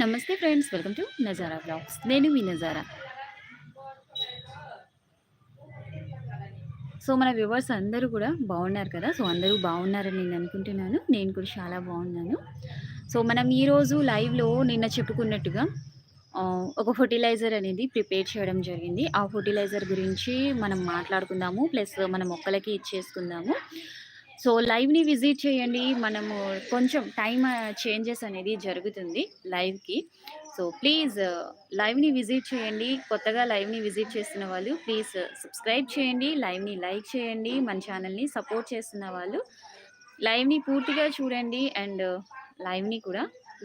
నమస్తే friends welcome to Nazara blogs నేను మీ నజారా. సో మన వ్యూవర్స్ అందరూ కూడా బాగున్నారు కదా? సో అందరూ బాగున్నారని నేను అనుకుంటున్నాను. నేను కూడా చాలా బాగున్నాను. సో మనం ఈరోజు లైవ్లో నిన్న చెప్పుకున్నట్టుగా ఒక ఫర్టిలైజర్ అనేది ప్రిపేర్ చేయడం జరిగింది. ఆ ఫర్టిలైజర్ గురించి మనం మాట్లాడుకుందాము ప్లస్ మన మొక్కలకి ఇచ్చేసుకుందాము. సో లైవ్ని విజిట్ చేయండి. మనము కొంచెం టైం చేంజెస్ అనేది జరుగుతుంది లైవ్కి. సో ప్లీజ్ లైవ్ని విజిట్ చేయండి. కొత్తగా లైవ్ని విజిట్ చేస్తున్న వాళ్ళు ప్లీజ్ సబ్స్క్రైబ్ చేయండి. లైవ్ని లైక్ చేయండి. మన ఛానల్ని సపోర్ట్ చేస్తున్న వాళ్ళు లైవ్ని పూర్తిగా చూడండి అండ్ లైవ్ని కూడా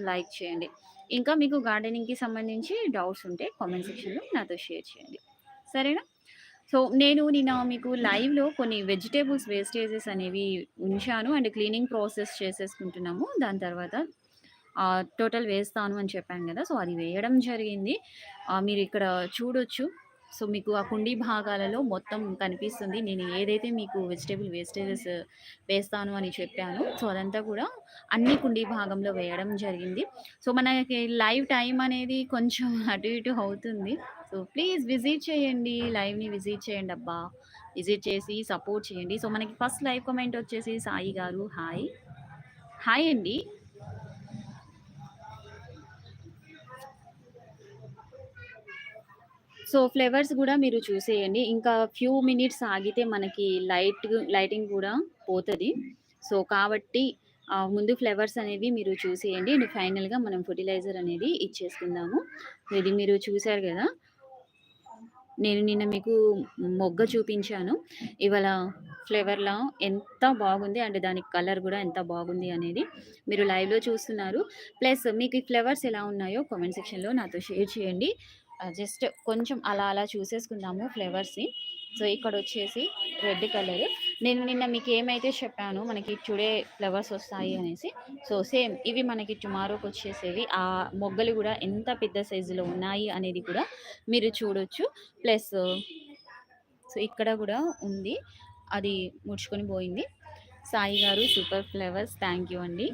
లైక్ చేయండి. ఇంకా మీకు గార్డెనింగ్కి సంబంధించి డౌట్స్ ఉంటే కామెంట్ సెక్షన్లో నాతో షేర్ చేయండి. సరేనా? సో నేను నిన్న మీకు లైవ్లో కొన్ని వెజిటేబుల్స్ వేస్టేజెస్ అనేవి ఉంచాను. అండ్ క్లీనింగ్ ప్రాసెస్ చేసేసుకుంటున్నాము. దాని తర్వాత టోటల్ వేస్తాను అని చెప్పాను కదా! సో అది వేయడం జరిగింది. మీరు ఇక్కడ చూడొచ్చు. సో మీకు ఆ కుండీ భాగాలలో మొత్తం కనిపిస్తుంది. నేను ఏదైతే మీకు వెజిటేబుల్ వేస్టేజెస్ వేస్తాను అని చెప్పాను సో అదంతా కూడా అన్ని కుండీ భాగంలో వేయడం జరిగింది. సో మనకి లైవ్ టైం అనేది కొంచెం అటు ఇటు అవుతుంది. సో ప్లీజ్ విజిట్ చేయండి. లైవ్ని విజిట్ చేయండి అబ్బా. విజిట్ చేసి సపోర్ట్ చేయండి. సో మనకి ఫస్ట్ లైవ్ కమెంట్ వచ్చేసి సాయి గారు. హాయ్. హాయ్ అండి. సో ఫ్లేవర్స్ కూడా మీరు చూసేయండి. ఇంకా ఫ్యూ మినిట్స్ ఆగితే మనకి లైట్ లైటింగ్ కూడా పోతుంది. సో కాబట్టి ఆ, ముందు ఫ్లేవర్స్ అనేవి మీరు చూసేయండి. అండ్ ఫైనల్గా మనం ఫర్టిలైజర్ అనేది ఇచ్చేసుకుందాము. ఇది మీరు చూశారు కదా? నేను నిన్న మీకు మొగ్గ చూపించాను. ఇవాళ ఫ్లేవర్లో ఎంత బాగుంది అండ్ దాని కలర్ కూడా ఎంత బాగుంది అనేది మీరు లైవ్లో చూస్తున్నారు. ప్లస్ మీకు ఈ ఫ్లేవర్స్ ఎలా ఉన్నాయో కామెంట్ సెక్షన్లో నాతో షేర్ చేయండి. జస్ట్ కొంచెం అలా అలా చూసేసుకుందాము ఫ్లేవర్స్ని. సో ఇక్కడ వచ్చేసి రెడ్ కలర్. నేను నిన్న మీకు ఏమైతే చెప్పాను మనకి టుడే ఫ్లవర్స్ వస్తాయి అనేసి. సో సేమ్ ఇవి మనకి టుమారోకి వచ్చేసేవి ఆ మొగ్గలు కూడా ఎంత పెద్ద సైజులో ఉన్నాయి అనేది కూడా మీరు చూడొచ్చు. ప్లస్ సో ఇక్కడ కూడా ఉంది. అది ముడుచుకొని పోయింది. సాయి గారు సూపర్ ఫ్లేవర్స్. థ్యాంక్ యూ అండి.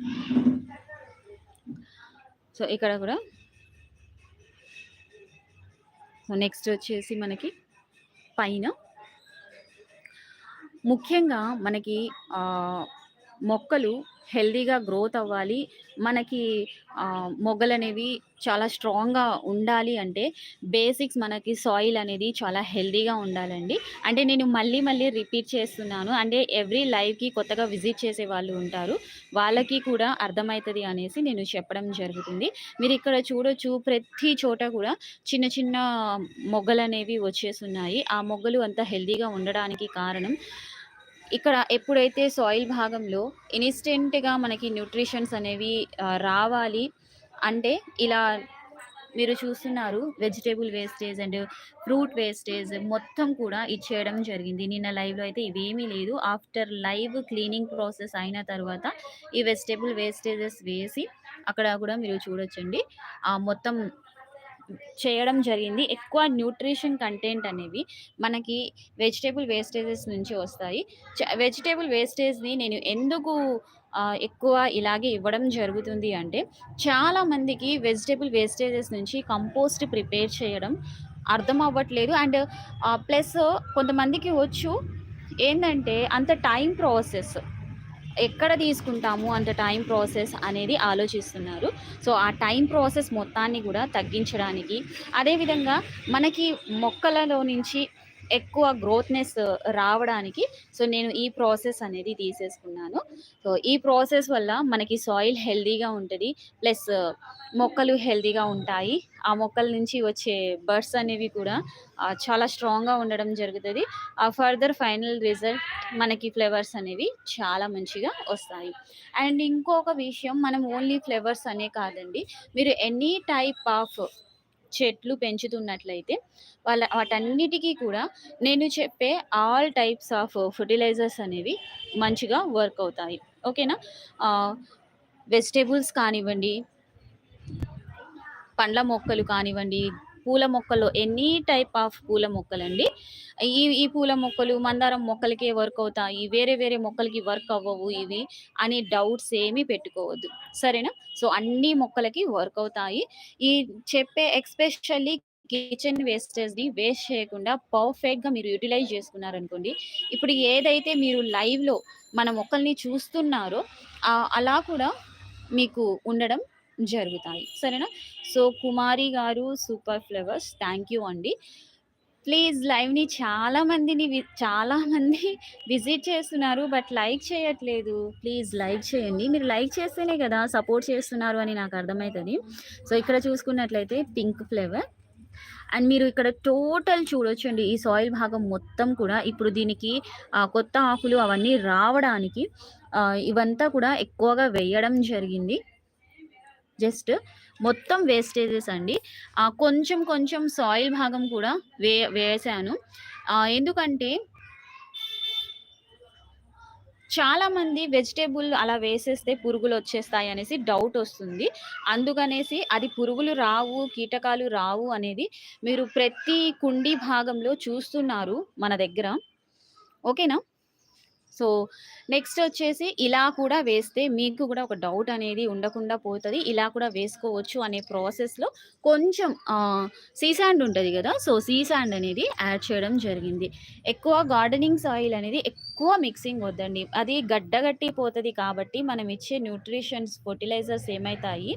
సో ఇక్కడ కూడా సో నెక్స్ట్ వచ్చేసి మనకి పైన. ముఖ్యంగా మనకి మొక్కలు హెల్దీగా గ్రోత్ అవ్వాలి. మనకి మొగ్గలు అనేవి చాలా స్ట్రాంగ్గా ఉండాలి అంటే బేసిక్స్ మనకి సాయిల్ అనేది చాలా హెల్దీగా ఉండాలండి. అంటే నేను మళ్ళీ మళ్ళీ రిపీట్ చేస్తున్నాను. అంటే ఎవ్రీ లైవ్కి కొత్తగా విజిట్ చేసే వాళ్ళు ఉంటారు. వాళ్ళకి కూడా అర్థమవుతుంది అనేసి నేను చెప్పడం జరుగుతుంది. మీరు ఇక్కడ చూడొచ్చు ప్రతి చోట కూడా చిన్న చిన్న మొగ్గలు అనేవి వచ్చేస్తున్నాయి. ఆ మొగ్గలు అంత హెల్దీగా ఉండడానికి కారణం ఇక్కడ ఎప్పుడైతే సాయిల్ భాగంలో ఇన్స్టెంట్గా మనకి న్యూట్రిషన్స్ అనేవి రావాలి అంటే ఇలా మీరు చూస్తున్నారు vegetable wastage and fruit wastage మొత్తం కూడా ఇచ్చేయడం జరిగింది. నిన్న లైవ్లో అయితే ఇవేమీ లేదు. ఆఫ్టర్ లైవ్ క్లీనింగ్ ప్రాసెస్ అయిన తర్వాత ఈ వెజిటేబుల్ వేస్టేజెస్ వేసి అక్కడ కూడా మీరు చూడొచ్చండి. మొత్తం చేయడం జరిగింది. ఎక్కువ న్యూట్రిషన్ కంటెంట్ అనేవి మనకి వెజిటేబుల్ వేస్టేజెస్ నుంచి వస్తాయి. వెజిటేబుల్ వేస్టేజ్ని నేను ఎందుకు ఎక్కువ ఇలాగే ఇవ్వడం జరుగుతుంది అంటే చాలామందికి వెజిటేబుల్ వేస్టేజెస్ నుంచి కంపోస్ట్ ప్రిపేర్ చేయడం అర్థం అవ్వట్లేదు. అండ్ ప్లస్ కొంతమందికి వచ్చు ఏంటంటే అంత టైం ప్రాసెస్. ఎక్కడ తీసుకుంటాము అంత టైం ప్రాసెస్ అనేది ఆలోచిస్తున్నారు. సో ఆ టైం ప్రాసెస్ మొత్తాన్ని కూడా తగ్గించడానికి అదేవిధంగా మనకి మొక్కలలో నుంచి ఎక్కువ గ్రోత్నెస్ రావడానికి సో నేను ఈ ప్రాసెస్ అనేది తీసేసుకున్నాను. సో ఈ ప్రాసెస్ వల్ల మనకి సాయిల్ హెల్దీగా ఉంటుంది ప్లస్ మొక్కలు హెల్దీగా ఉంటాయి. ఆ మొక్కల నుంచి వచ్చే బర్డ్స్ అనేవి కూడా చాలా స్ట్రాంగ్గా ఉండడం జరుగుతుంది. ఆ ఫర్దర్ ఫైనల్ రిజల్ట్ మనకి ఫ్లేవర్స్ అనేవి చాలా మంచిగా వస్తాయి. అండ్ ఇంకొక విషయం మనం ఓన్లీ ఫ్లేవర్స్ అనే కాదండి. మీరు ఎనీ టైప్ ఆఫ్ చెట్లు పెంచుతున్నట్లయితే వాళ్ళ వాటన్నిటికీ కూడా నేను చెప్పే ఆల్ టైప్స్ ఆఫ్ ఫర్టిలైజర్స్ అనేవి మంచిగా వర్క్ అవుతాయి. ఓకేనా? వెజిటేబుల్స్ కానివ్వండి పండ్ల మొక్కలు కానివ్వండి పూల మొక్కల్లో ఎనీ టైప్ ఆఫ్ పూల మొక్కలండి. ఈ ఈ పూల మొక్కలు మందారం మొక్కలకే వర్క్ అవుతాయి. వేరే వేరే మొక్కలకి వర్క్ అవ్వవు ఇవి అని డౌట్స్ ఏమీ పెట్టుకోవద్దు. సరేనా? సో, అన్ని మొక్కలకి వర్క్ అవుతాయి. ఈ చెప్పే ఎక్స్పెషల్లీ కిచెన్ వేస్టేజ్‌ని వేస్ట్ చేయకుండా పర్ఫెక్ట్‌గా మీరు యుటిలైజ్ చేసుకున్నారనుకోండి. ఇప్పుడు ఏదైతే మీరు లైవ్‌లో మన మొక్కల్ని చూస్తున్నారో అలా కూడా మీకు ఉండడం జరుగుతాయి. సరేనా? సో, కుమారి గారు సూపర్ ఫ్లవర్స్ థ్యాంక్ యూ అండి. ప్లీజ్ లైవ్‌ని చాలా మందిని వి చాలా మంది విజిట్ చేస్తున్నారు. బట్ లైక్ చేయట్లేదు. ప్లీజ్ లైక్ చేయండి. మీరు లైక్ చేస్తేనే కదా సపోర్ట్ చేస్తున్నారు అని నాకు అర్థమవుతుంది సో, ఇక్కడ చూసుకున్నట్లయితే పింక్ ఫ్లేవర్ అండ్ మీరు ఇక్కడ టోటల్ చూడొచ్చండి. ఈ సాయిల్ భాగం మొత్తం కూడా ఇప్పుడు దీనికి కొత్త ఆకులు అవన్నీ రావడానికి ఇవంతా కూడా ఎక్కువగా వేయడం జరిగింది. జస్ట్ మొత్తం వేస్టేజెస్ అండి. కొంచెం కొంచెం సాయిల్ భాగం కూడా వే వేసాను ఎందుకంటే చాలామంది వెజిటేబుల్ అలా వేసేస్తే పురుగులు వచ్చేస్తాయి అనేసి డౌట్ వస్తుంది అందుకనేసి అది పురుగులు రావు, కీటకాలు రావు అనేది మీరు ప్రతి కుండీ భాగంలో చూస్తున్నారు మన దగ్గర. ఓకేనా? సో, నెక్స్ట్ వచ్చేసి ఇలా కూడా వేస్తే మీకు కూడా ఒక డౌట్ అనేది ఉండకుండా పోతుంది ఇలా కూడా వేసుకోవచ్చు అనే ప్రాసెస్‌లో కొంచెం సీసాండ్ సీ కదా సో, సీసాండ్ అనేది యాడ్ చేయడం జరిగింది. ఎక్కువ గార్డెనింగ్ సాయిల్ అనేది ఎక్కువ మిక్సింగ్ వద్దండి. అది గడ్డగట్టిపోతది కాబట్టి మనం ఇచ్చే న్యూట్రిషన్స్, ఫెర్టిలైజర్స్ ఏమవుతాయి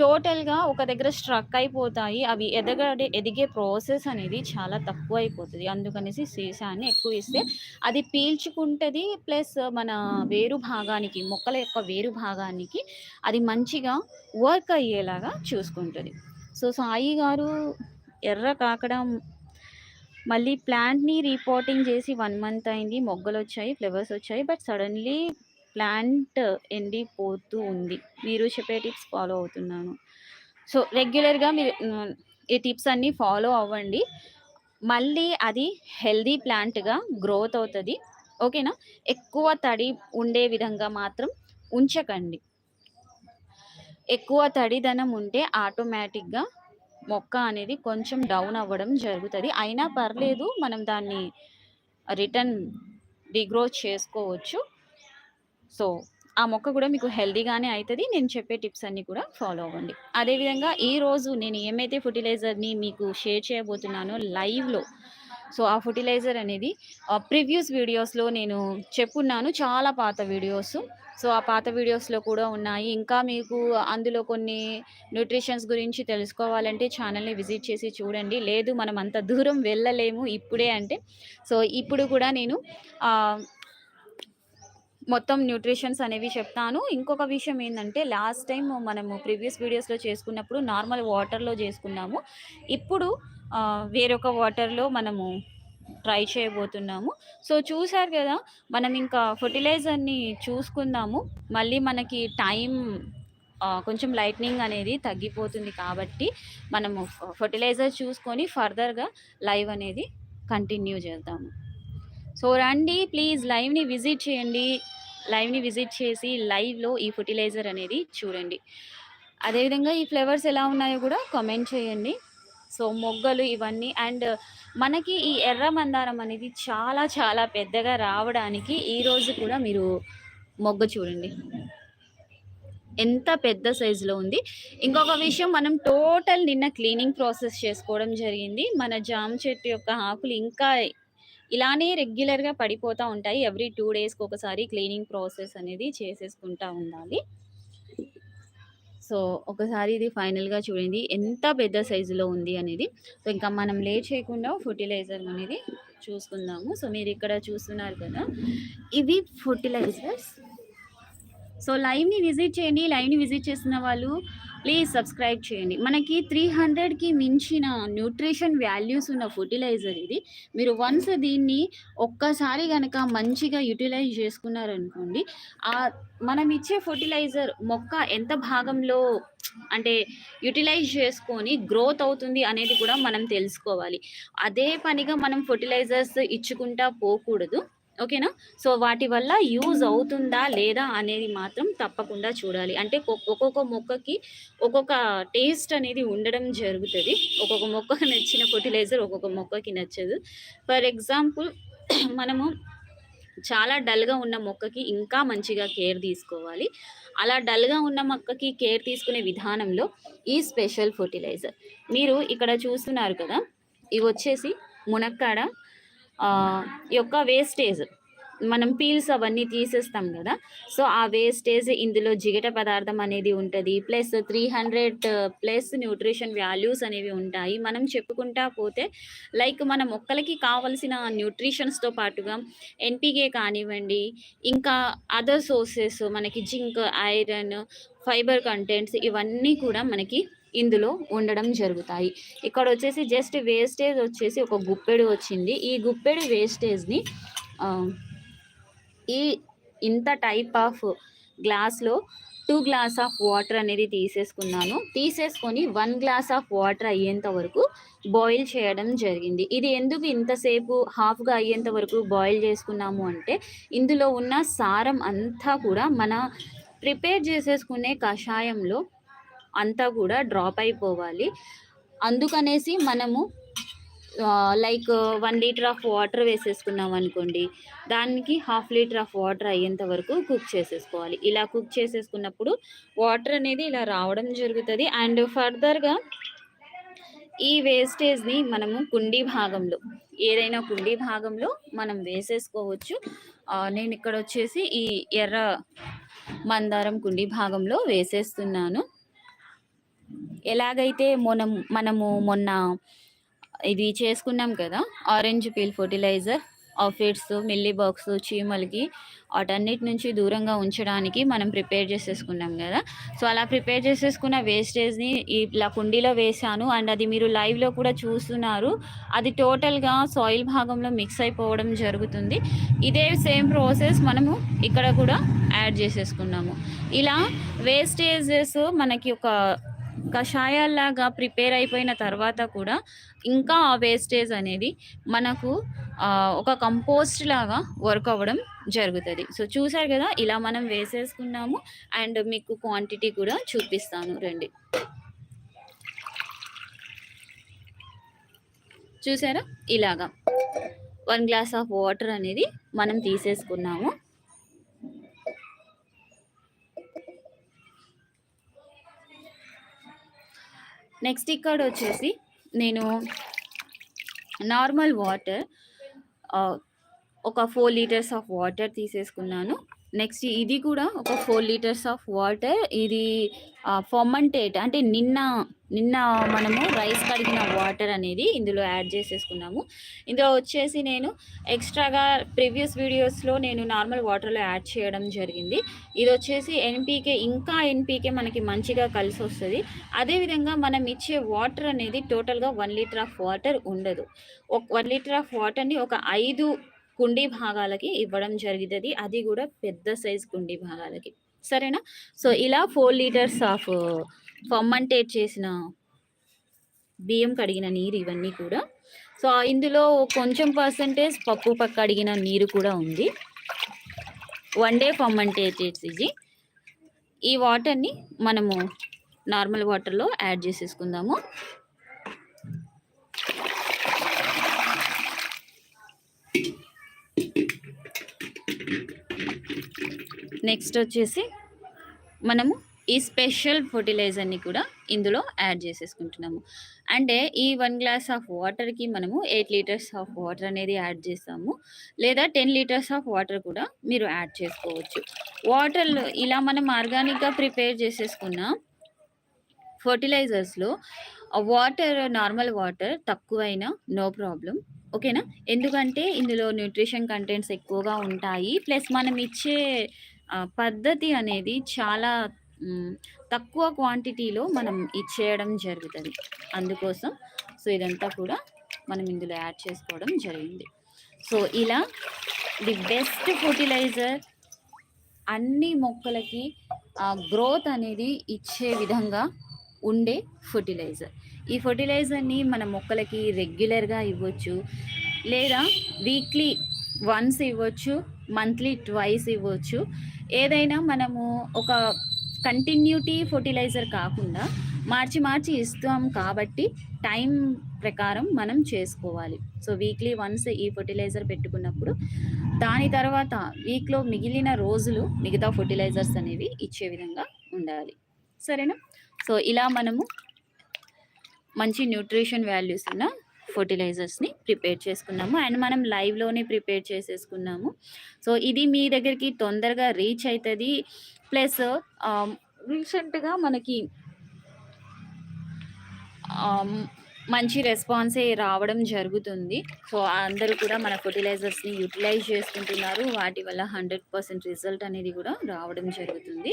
టోటల్‌గా ఒక దగ్గర స్ట్రక్ అయిపోతాయి. అవి ఎదగడే ఎదిగే ప్రాసెస్ అనేది చాలా తక్కువ అయిపోతుంది అందుకనేసి సీసాన్ని ఎక్కువ ఇస్తే అది పీల్చుకుంటుంది ప్లస్ మన వేరు భాగానికి మొక్కల యొక్క వేరు భాగానికి అది మంచిగా వర్క్ అయ్యేలాగా చూసుకుంటుంది సో, సాయి గారు ఎర్ర కాకడ మళ్ళీ ప్లాంట్‌ని రీపోర్టింగ్ చేసి వన్ మంత్ అయింది. మొగ్గలు వచ్చాయి ఫ్లవర్స్ వచ్చాయి. బట్ సడెన్‌లీ ప్లాంట్ ఎండిపోతూ ఉంది. మీరు చెప్పే టిప్స్ ఫాలో అవుతున్నాను. సో, రెగ్యులర్‌గా మీరు ఈ టిప్స్ అన్నీ ఫాలో అవ్వండి. మళ్ళీ అది హెల్దీ ప్లాంట్‌గా గ్రోత్ అవుతుంది ఓకేనా? ఎక్కువ తడి ఉండే విధంగా మాత్రం ఉంచకండి. ఎక్కువ తడిదనం ఉంటే ఆటోమేటిక్‌గా మొక్క అనేది కొంచెం డౌన్ అవ్వడం జరుగుతుంది అయినా పర్లేదు మనం దాన్ని రిటర్న్ రీగ్రోత్ చేసుకోవచ్చు. సో, ఆ మొక్క కూడా మీకు హెల్తీగానే అవుతుంది నేను చెప్పే టిప్స్ అన్నీ కూడా ఫాలో అవ్వండి. అదేవిధంగా ఈరోజు నేను ఏమైతే ఫర్టిలైజర్ని మీకు షేర్ చేయబోతున్నానో లైవ్‌లో సో, ఆ ఫర్టిలైజర్ అనేది ప్రివ్యూస్ వీడియోస్‌లో నేను చెప్పున్నాను. చాలా పాత వీడియోస్. సో, ఆ పాత వీడియోస్‌లో కూడా ఉన్నాయి. ఇంకా మీకు అందులో కొన్ని న్యూట్రిషన్స్ గురించి తెలుసుకోవాలంటే ఛానల్ని విజిట్ చేసి చూడండి. లేదు మనం అంత దూరం వెళ్ళలేము ఇప్పుడే అంటే సో, ఇప్పుడు కూడా నేను మొత్తం న్యూట్రిషన్స్ అనేవి చెప్తాను. ఇంకొక విషయం ఏంటంటే లాస్ట్ టైం మనము ప్రీవియస్ వీడియోస్‌లో చేసుకున్నప్పుడు నార్మల్ వాటర్‌లో చేసుకున్నాము. ఇప్పుడు వేరొక వాటర్‌లో మనము ట్రై చేయబోతున్నాము. సో, చూసారు కదా మనం ఇంకా ఫెర్టిలైజర్‌ని చూసుకుందాము. మళ్ళీ మనకి టైం కొంచెం లైట్నింగ్ అనేది తగ్గిపోతుంది కాబట్టి మనము ఫర్టిలైజర్ ఫెర్టిలైజర్ చూసుకొని ఫర్దర్‌గా లైవ్ అనేది కంటిన్యూ చేద్దాము. సో, రండి ప్లీజ్ లైవ్‌ని విజిట్ చేయండి. లైవ్‌ని విజిట్ చేసి లైవ్‌లో ఈ ఫెర్టిలైజర్ అనేది చూడండి. అదేవిధంగా ఈ ఫ్లేవర్స్ ఎలా ఉన్నాయో కూడా కామెంట్ చేయండి. సో, మొగ్గలు ఇవన్నీ అండ్ మనకి ఈ ఎర్ర మందారం అనేది చాలా చాలా పెద్దగా రావడానికి ఈరోజు కూడా మీరు మొగ్గ చూడండి. ఎంత పెద్ద సైజులో ఉంది. ఇంకొక విషయం మనం టోటల్ నిన్న క్లీనింగ్ ప్రాసెస్ చేసుకోవడం జరిగింది. మన జామ చెట్టు యొక్క ఆకులు ఇంకా ఇలానే రెగ్యులర్‌గా పడిపోతూ ఉంటాయి. ఎవ్రీ టూ డేస్‌కి ఒకసారి క్లీనింగ్ ప్రాసెస్ అనేది చేసేసుకుంటా ఉండాలి. సో, ఒకసారి ఇది ఫైనల్‌గా చూడండి. ఎంత పెద్ద సైజులో ఉంది అనేది. సో, ఇంకా మనం లేట్ చేయకుండా ఫర్టిలైజర్ అనేది చూసుకుందాము. సో, మీరు ఇక్కడ చూస్తున్నారు కదా! ఇవి ఫర్టిలైజర్స్ సో, లైవ్‌ని విజిట్ చేయండి. లైవ్‌ని విజిట్ చేసిన వాళ్ళు ప్లీజ్ సబ్స్క్రైబ్ చేయండి. మనకి 300కి మించిన న్యూట్రిషన్ వాల్యూస్ ఉన్న ఫెర్టిలైజర్ ఇది. మీరు వన్స్ దీన్ని ఒక్కసారి కనుక మంచిగా యుటిలైజ్ చేసుకున్నారనుకోండి, ఆ మనం ఇచ్చే ఫెర్టిలైజర్ మొక్క ఎంత భాగంలో అంటే యుటిలైజ్ చేసుకొని గ్రోత్ అవుతుంది అనేది కూడా మనం తెలుసుకోవాలి. అదే పనిగా మనం ఫెర్టిలైజర్స్ ఇచ్చుకుంటా పోకూడదు. ఓకేనా? సో వాటి వల్ల యూజ్ అవుతుందా లేదా అనేది మాత్రం తప్పకుండా చూడాలి. అంటే ఒక్కొక్క మొక్కకి ఒక్కొక్క టేస్ట్ అనేది ఉండడం జరుగుతుంది. ఒక్కొక్క మొక్కకి నచ్చిన ఫర్టిలైజర్ ఒక్కొక్క మొక్కకి నచ్చదు. ఫర్ ఎగ్జాంపుల్ మనము చాలా డల్గా ఉన్న మొక్కకి ఇంకా మంచిగా కేర్ తీసుకోవాలి. అలా డల్గా ఉన్న మొక్కకి కేర్ తీసుకునే విధానంలో ఈ స్పెషల్ ఫర్టిలైజర్. మీరు ఇక్కడ చూస్తున్నారు కదా ఇవి వచ్చేసి మునక్కాడ యొక్క వేస్టేజ్ మనం పీల్స్ అవన్నీ తీసేస్తాం కదా. సో ఆ వేస్టేజ్ ఇందులో జిగట పదార్థం అనేది ఉంటుంది. Plus three hundred plus nutrition values అనేవి ఉంటాయి. మనం చెప్పుకుంటా పోతే లైక్ మన మొక్కలకి కావలసిన న్యూట్రిషన్స్తో పాటుగా ఎన్పికే కానివ్వండి ఇంకా అదర్ సోర్సెస్ మనకి జింక్ ఐరన్ ఫైబర్ కంటెంట్స్ ఇవన్నీ కూడా మనకి ఇందులో ఉండడం జరుగుతాయి. ఇక్కడ వచ్చేసి జస్ట్ వేస్టేజ్ వచ్చేసి ఒక గుప్పెడు వచ్చింది. ఈ గుప్పెడు వేస్టేజ్ని ఈ ఇంత టైప్ ఆఫ్ గ్లాస్లో టూ గ్లాస్ ఆఫ్ వాటర్ అనేది తీసేసుకున్నాను. తీసేసుకొని వన్ గ్లాస్ ఆఫ్ వాటర్ అయ్యేంత వరకు బాయిల్ చేయడం జరిగింది. ఇది ఎందుకు ఇంతసేపు హాఫ్గా అయ్యేంత వరకు బాయిల్ చేసుకున్నాము అంటే ఇందులో ఉన్న సారం అంతా కూడా మన ప్రిపేర్ చేసేసుకునే కషాయంలో అంతా కూడా డ్రాప్ అయిపోవాలి. అందుకనేసి మనము like one litre of water వేసేసుకున్నాం అనుకోండి దానికి హాఫ్ లీటర్ ఆఫ్ వాటర్ అయ్యేంత వరకు కుక్ చేసేసుకోవాలి. ఇలా కుక్ చేసేసుకున్నప్పుడు వాటర్ అనేది ఇలా రావడం జరుగుతుంది. అండ్ ఫర్దర్గా ఈ వేస్టేజ్ని మనము కుండీ భాగంలో ఏదైనా కుండీ భాగంలో మనం వేసేసుకోవచ్చు. నేను ఇక్కడ వచ్చేసి ఈ ఎర్ర మందారం కుండీ భాగంలో వేసేస్తున్నాను. ఎలాగైతే మనం మనము మొన్న ఇది చేసుకున్నాం కదా orange peel fertilizer aphids mealybugs చీమలకి వాటన్నిటి నుంచి దూరంగా ఉంచడానికి మనం ప్రిపేర్ చేసేసుకున్నాం కదా. సో అలా ప్రిపేర్ చేసేసుకున్న వేస్టేజ్ని ఇలా కుండీలో వేసాను అండ్ అది మీరు లైవ్లో కూడా చూస్తున్నారు. అది టోటల్గా సాయిల్ భాగంలో మిక్స్ అయిపోవడం జరుగుతుంది. ఇదే సేమ్ ప్రాసెస్ మనము ఇక్కడ కూడా యాడ్ చేసేసుకున్నాము. ఇలా వేస్టేజెస్ మనకి ఒక కషాయాల్లాగా ప్రిపేర్ అయిపోయిన తర్వాత కూడా ఇంకా ఆ వేస్టేజ్ అనేది మనకు ఒక కంపోస్ట్ లాగా వర్క్ అవ్వడం జరుగుతుంది. సో చూసారు కదా ఇలా మనం వేసేసుకున్నాము అండ్ మీకు క్వాంటిటీ కూడా చూపిస్తాను రండి. చూసారా? ఇలాగా. వన్ గ్లాస్ ఆఫ్ వాటర్ అనేది మనం తీసేసుకున్నాము. నెక్స్ట్ ఇక్కడ వచ్చేసి నేను నార్మల్ వాటర్ ఒక ఫోర్ లీటర్స్ ఆఫ్ వాటర్ తీసేసుకున్నాను. నెక్స్ట్ ఇది కూడా ఒక ఫోర్ లీటర్స్ ఆఫ్ వాటర్. ఇది ఫర్మంటేట్ అంటే నిన్న నిన్న మనము రైస్ కడిగిన వాటర్ అనేది ఇందులో యాడ్ చేసేసుకున్నాము. ఇందులో వచ్చేసి నేను ఎక్స్ట్రాగా ప్రీవియస్ వీడియోస్లో నేను నార్మల్ వాటర్లో యాడ్ చేయడం జరిగింది. ఇది వచ్చేసి ఎన్పీకే ఇంకా ఎన్పీకే మనకి మంచిగా కలిసి వస్తుంది. అదేవిధంగా మనం ఇచ్చే వాటర్ అనేది టోటల్గా వన్ లీటర్ ఆఫ్ వాటర్ ఉండదు. ఒక వన్ లీటర్ ఆఫ్ వాటర్ని ఒక ఐదు కుండీ భాగాలకి ఇవ్వడం జరుగుతుంది. అది కూడా పెద్ద సైజ్ కుండీ భాగాలకి. సరేనా? సో ఇలా ఫోర్ లీటర్స్ ఆఫ్ ఫర్మంటేట్ చేసిన బియ్యం కడిగిన నీరు ఇవన్నీ కూడా. సో ఇందులో కొంచెం పర్సంటేజ్ పప్పు పక్క అడిగిన నీరు కూడా ఉంది. వన్ డే ఫర్మంటేటెడ్ ఇది. ఈ వాటర్ని మనము నార్మల్ వాటర్లో యాడ్ చేసేసుకుందాము. నెక్స్ట్ వచ్చేసి మనము ఈ స్పెషల్ ఫర్టిలైజర్ని కూడా ఇందులో యాడ్ చేసేసుకుంటున్నాము. అంటే ఈ వన్ గ్లాస్ ఆఫ్ వాటర్కి మనము ఎయిట్ లీటర్స్ ఆఫ్ వాటర్ అనేది యాడ్ చేస్తాము. లేదా టెన్ లీటర్స్ ఆఫ్ వాటర్ కూడా మీరు యాడ్ చేసుకోవచ్చు. వాటర్ ఇలా మనం ఆర్గానిక్గా ప్రిపేర్ చేసేసుకున్న ఫర్టిలైజర్స్లో వాటర్ నార్మల్ వాటర్ తక్కువైనా నో ప్రాబ్లం ఓకేనా? ఎందుకంటే ఇందులో న్యూట్రిషన్ కంటెంట్స్ ఎక్కువగా ఉంటాయి. ప్లస్ మనం ఇచ్చే పద్ధతి అనేది చాలా తక్కువ క్వాంటిటీలో మనం ఇచ్చేయడం జరుగుతుంది. అందుకోసం సో ఇదంతా కూడా మనం ఇందులో యాడ్ చేసుకోవడం జరిగింది. సో ఇలా ది బెస్ట్ ఫర్టిలైజర్ అన్ని మొక్కలకి గ్రోత్ అనేది ఇచ్చే విధంగా ఉండే ఫర్టిలైజర్. ఈ ఫర్టిలైజర్ని మన మొక్కలకి రెగ్యులర్గా ఇవ్వచ్చు. లేదా వీక్లీ వన్స్ ఇవ్వచ్చు మంత్లీ ట్వైస్ ఇవ్వచ్చు. ఏదైనా మనము ఒక కంటిన్యూటీ ఫర్టిలైజర్ కాకుండా మార్చి మార్చి ఇస్తాం కాబట్టి టైం ప్రకారం మనం చేసుకోవాలి. సో వీక్లీ వన్స్ ఈ ఫర్టిలైజర్ పెట్టుకున్నప్పుడు దాని తర్వాత వీక్లో మిగిలిన రోజులు మిగతా ఫర్టిలైజర్స్ అనేవి ఇచ్చే విధంగా ఉండాలి. సరేనా? సో ఇలా మనము మంచి న్యూట్రిషన్ వాల్యూస్ ఉన్న ఫర్టిలైజర్స్ని ప్రిపేర్ చేసుకున్నాము. అండ్ మనం లైవ్లోనే ప్రిపేర్ చేసేసుకున్నాము. సో ఇది మీ దగ్గరికి తొందరగా రీచ్ అవుతుంది ప్లస్ రీసెంట్గా మనకి మంచి రెస్పాన్సే రావడం జరుగుతుంది. సో అందరూ కూడా మన ఫర్టిలైజర్స్ని యూటిలైజ్ చేసుకుంటున్నారు. వాటి వల్ల హండ్రెడ్ పర్సెంట్ రిజల్ట్ అనేది కూడా రావడం జరుగుతుంది.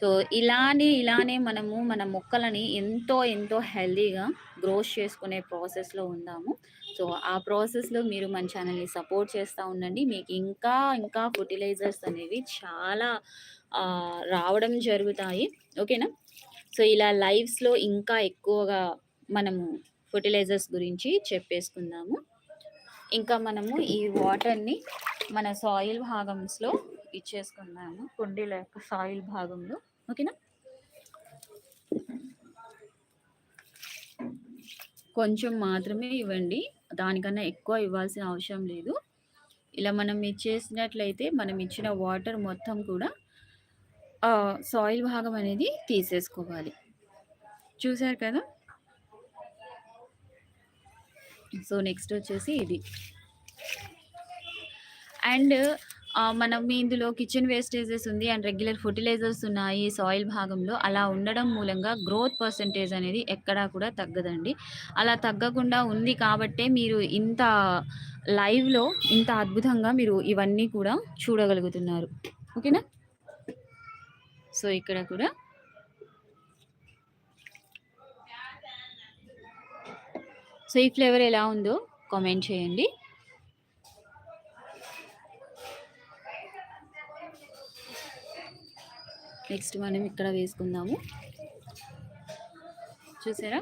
సో ఇలానే ఇలానే మనము మన మొక్కలని ఎంతో ఎంతో హెల్దీగా గ్రోత్ చేసుకునే ప్రాసెస్లో ఉందాము. సో ఆ ప్రాసెస్లో మీరు మన ఛానల్ని సపోర్ట్ చేస్తూ ఉండండి. మీకు ఇంకా ఇంకా ఫర్టిలైజర్స్ అనేవి చాలా రావడం జరుగుతాయి. ఓకేనా సో ఇలా లైవ్స్లో ఇంకా ఎక్కువగా మనము ఫర్టిలైజర్స్ గురించి చెప్పేసుకుందాము. ఇంకా మనము ఈ వాటర్ని మన సాయిల్ భాగంలో ఇచ్చేసుకుందాము. కుండీల యొక్క సాయిల్ భాగంలో. ఓకేనా? కొంచెం మాత్రమే ఇవ్వండి. దానికన్నా ఎక్కువ ఇవ్వాల్సిన అవసరం లేదు. ఇలా మనం ఇచ్చేసినట్లయితే మనం ఇచ్చిన వాటర్ మొత్తం కూడా సాయిల్ భాగం అనేది తీసేసుకోవాలి. చూసారు కదా? సో నెక్స్ట్ వచ్చేసి ఇది. అండ్ మనం ఇందులో కిచెన్ వేస్టేజెస్ ఉంది అండ్ రెగ్యులర్ ఫర్టిలైజర్స్ ఉన్నాయి సాయిల్ భాగంలో. అలా ఉండడం మూలంగా గ్రోత్ పర్సంటేజ్ అనేది ఎక్కడా కూడా తగ్గదండి. అలా తగ్గకుండా ఉంది కాబట్టే మీరు ఇంత లైవ్లో ఇంత అద్భుతంగా మీరు ఇవన్నీ కూడా చూడగలుగుతున్నారు. ఓకేనా? సో ఇక్కడ కూడా సో ఈ ఫ్లేవర్ ఎలా ఉందో కామెంట్ చేయండి. నెక్స్ట్ మనం ఇక్కడ వేసుకుందాము. చూసారా?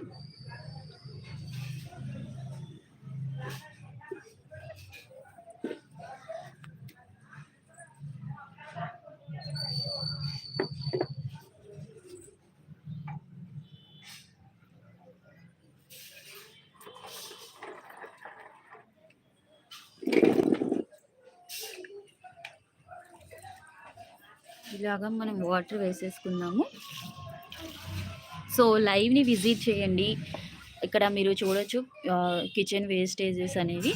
లాగా మనం వాటర్ వేసేసుకుందాము. సో లైవ్ని విజిట్ చేయండి. ఇక్కడ మీరు చూడొచ్చు కిచెన్ వేస్టేజెస్ అనేవి.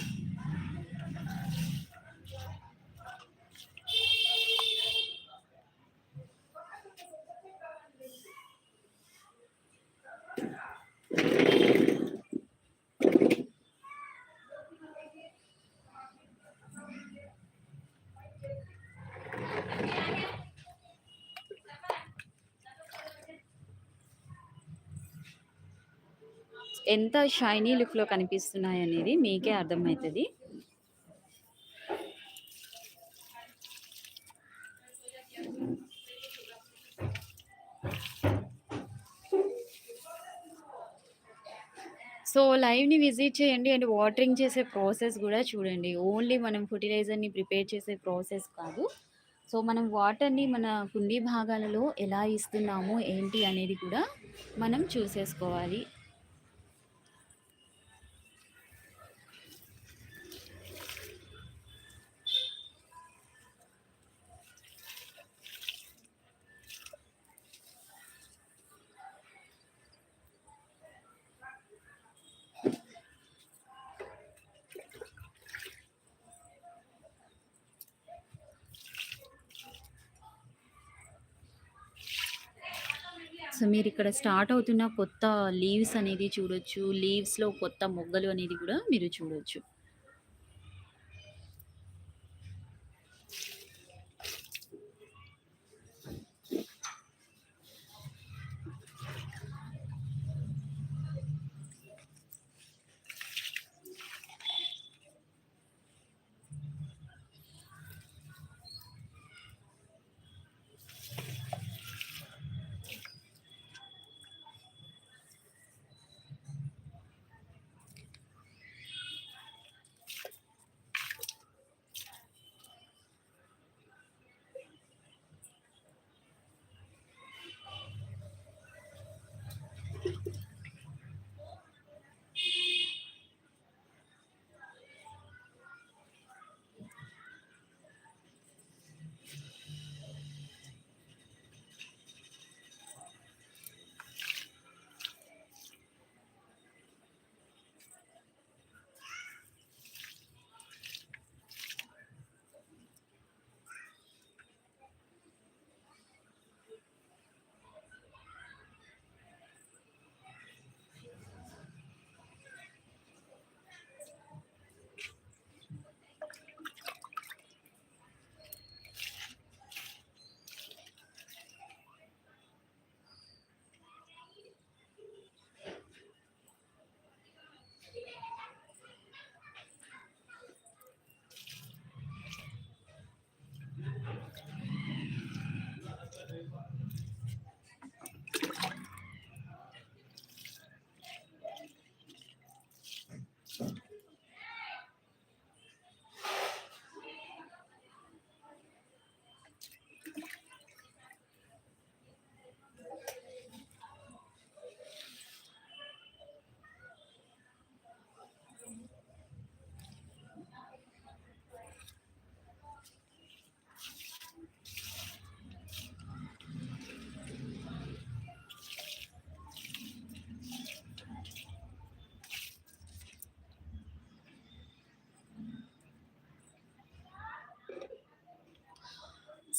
ఎంత షైనీ లుక్లో కనిపిస్తున్నాయి అనేది మీకే అర్థమవుతుంది సో లైవ్ని విజిట్ చేయండి అండ్ వాటరింగ్ చేసే ప్రాసెస్ కూడా చూడండి. ఓన్లీ మనం ఫర్టిలైజర్ని ప్రిపేర్ చేసే ప్రాసెస్ కాదు. సో మనం వాటర్ని మన కుండీ భాగాలలో ఎలా ఇస్తున్నాము ఏంటి అనేది కూడా మనం చూసేసుకోవాలి. సో మీరు ఇక్కడ స్టార్ట్ అవుతున్న కొత్త లీవ్స్ అనేది చూడొచ్చు. లీవ్స్లో కొత్త మొగ్గలు అనేది కూడా మీరు చూడొచ్చు.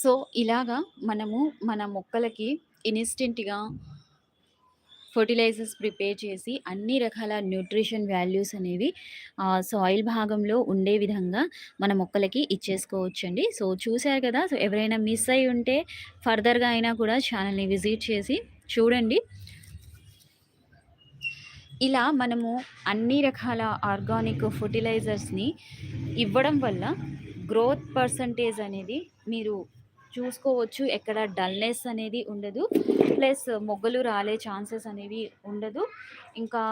సో, ఇలాగా మనము మన మొక్కలకి ఇన్‌స్టెంట్‌గా ఫర్టిలైజర్స్ ప్రిపేర్ చేసి అన్ని రకాల న్యూట్రిషన్ వాల్యూస్ అనేవి సాయిల్ భాగంలో ఉండే విధంగా మన మొక్కలకి ఇచ్చేసుకోవచ్చండి. సో, చూసారు కదా! సో, ఎవరైనా మిస్ అయ్యి ఉంటే ఫర్దర్‌గా అయినా కూడా ఛానల్ని విజిట్ చేసి చూడండి. ఇలా మనము అన్ని రకాల ఆర్గానిక్ ఫర్టిలైజర్స్ని ఇవ్వడం వల్ల గ్రోత్ పర్సెంటేజ్ అనేది మీరు చూసుకోవచ్చు. ఎక్కడ డల్‌నెస్ అనేది ఉండదు. ప్లస్ మొగ్గలు రాలే ఛాన్సెస్ అనేవి ఉండదు. ఇంకా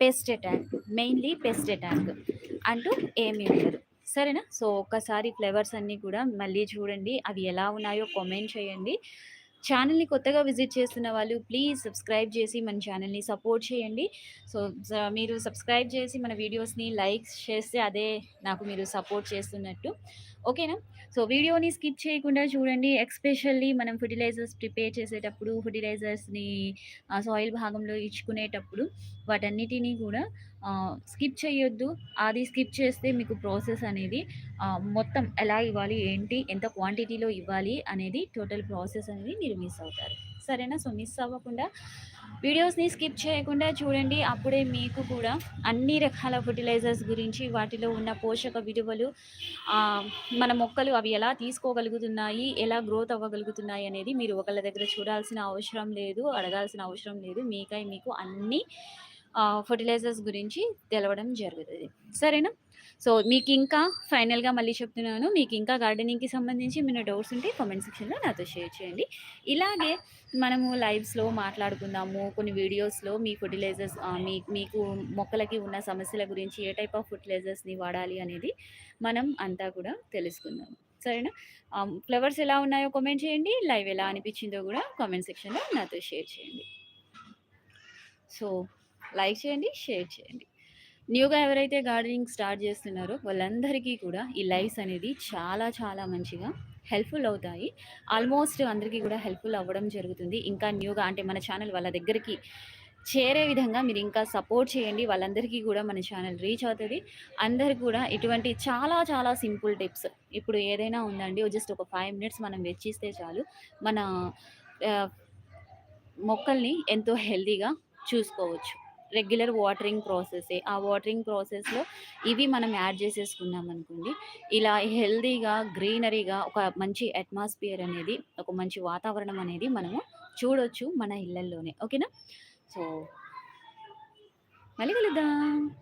pest attack mainly pest attack అంటూ ఏమీ ఉండదు. సరేనా? సో, ఒక్కసారి ఫ్లేవర్స్ అన్నీ కూడా మళ్ళీ చూడండి. అవి ఎలా ఉన్నాయో కామెంట్ చేయండి. ఛానెల్‌ని కొత్తగా విజిట్ చేస్తున్న వాళ్ళు ప్లీజ్ సబ్స్క్రైబ్ చేసి మన ఛానల్ని సపోర్ట్ చేయండి. సో, మీరు సబ్స్క్రైబ్ చేసి మన వీడియోస్‌ని లైక్స్ చేస్తే అదే నాకు మీరు సపోర్ట్ చేస్తున్నట్టు. ఓకేనా? సో, వీడియోని స్కిప్ చేయకుండా చూడండి. ఎక్స్పెషల్లీ మనం ఫర్టిలైజర్స్ ప్రిపేర్ చేసేటప్పుడు ఫర్టిలైజర్స్ని సాయిల్ భాగంలో ఇచ్చుకునేటప్పుడు వాటన్నిటిని కూడా స్కిప్ చేయొద్దు. అది స్కిప్ చేస్తే మీకు ప్రాసెస్ అనేది మొత్తం ఎలా ఇవ్వాలి, ఏంటి, ఎంత క్వాంటిటీలో ఇవ్వాలి అనేది టోటల్ ప్రాసెస్ అనేది మీరు మిస్ అవుతారు. సరేనా? సో, మిస్ అవ్వకుండా వీడియోస్‌ని స్కిప్ చేయకుండా చూడండి. అప్పుడే మీకు కూడా అన్ని రకాల ఫెర్టిలైజర్స్ గురించి వాటిలో ఉన్న పోషక విలువలు మన మొక్కలు అవి ఎలా తీసుకోగలుగుతున్నాయి, ఎలా గ్రోత్ అవ్వగలుగుతున్నాయి అనేది మీరు ఒకళ్ళ దగ్గర చూడాల్సిన అవసరం లేదు. అడగాల్సిన అవసరం లేదు. మీకై మీకు అన్ని ఫర్టిలైజర్స్ ఫెర్టిలైజర్స్ గురించి తెలవడం జరుగుతుంది సరేనా? సో, మీకు ఇంకా ఫైనల్‌గా మళ్ళీ చెప్తున్నాను. మీకు ఇంకా గార్డెనింగ్‌కి సంబంధించి మీ డౌట్స్ ఉంటే కామెంట్ సెక్షన్‌లో నాతో షేర్ చేయండి. ఇలాగే మనము లైవ్స్‌లో మాట్లాడుకుందాము. కొన్ని వీడియోస్‌లో మీ ఫర్టిలైజర్స్ మీ మీకు మొక్కలకి ఉన్న సమస్యల గురించి ఏ టైప్ ఆఫ్ ఫర్టిలైజర్స్ని వాడాలి అనేది మనం అంతా కూడా తెలుసుకుందాం. సరేనా? ఫ్లవర్స్ ఎలా ఉన్నాయో కామెంట్ చేయండి. లైవ్ ఎలా అనిపించిందో కూడా కామెంట్ సెక్షన్‌లో నాతో షేర్ చేయండి. సో, లైక్ చేయండి, షేర్ చేయండి. న్యూగా ఎవరైతే గార్డెనింగ్ స్టార్ట్ చేస్తున్నారో వాళ్ళందరికీ కూడా ఈ లైవ్స్ అనేది చాలా చాలా మంచిగా హెల్ప్‌ఫుల్ అవుతాయి. ఆల్మోస్ట్ అందరికీ కూడా హెల్ప్‌ఫుల్ అవ్వడం జరుగుతుంది. ఇంకా న్యూగా అంటే మన ఛానల్ వాళ్ళ దగ్గరికి చేరే విధంగా మీరు ఇంకా సపోర్ట్ చేయండి. వాళ్ళందరికీ కూడా మన ఛానల్ రీచ్ అవుతుంది అందరు కూడా ఇటువంటి చాలా చాలా సింపుల్ టిప్స్ ఇప్పుడు ఏదైనా ఉందండి జస్ట్ ఒక ఫైవ్ మినిట్స్ మనం వెచ్చిస్తే చాలు మన మొక్కల్ని ఎంతో హెల్తీగా చూసుకోవచ్చు. రెగ్యులర్ వాటరింగ్ ప్రాసెసే. ఆ వాటరింగ్ ప్రాసెస్‌లో ఇవి మనం యాడ్ చేసేసుకున్నామనుకోండి, ఇలా హెల్తీగా, గ్రీనరీగా ఒక మంచి అట్మాస్ఫియర్ అనేది, ఒక మంచి వాతావరణం అనేది మనము చూడొచ్చు మన ఇళ్ళల్లోనే ఓకేనా? సో మళ్ళీ కలుద్దాం.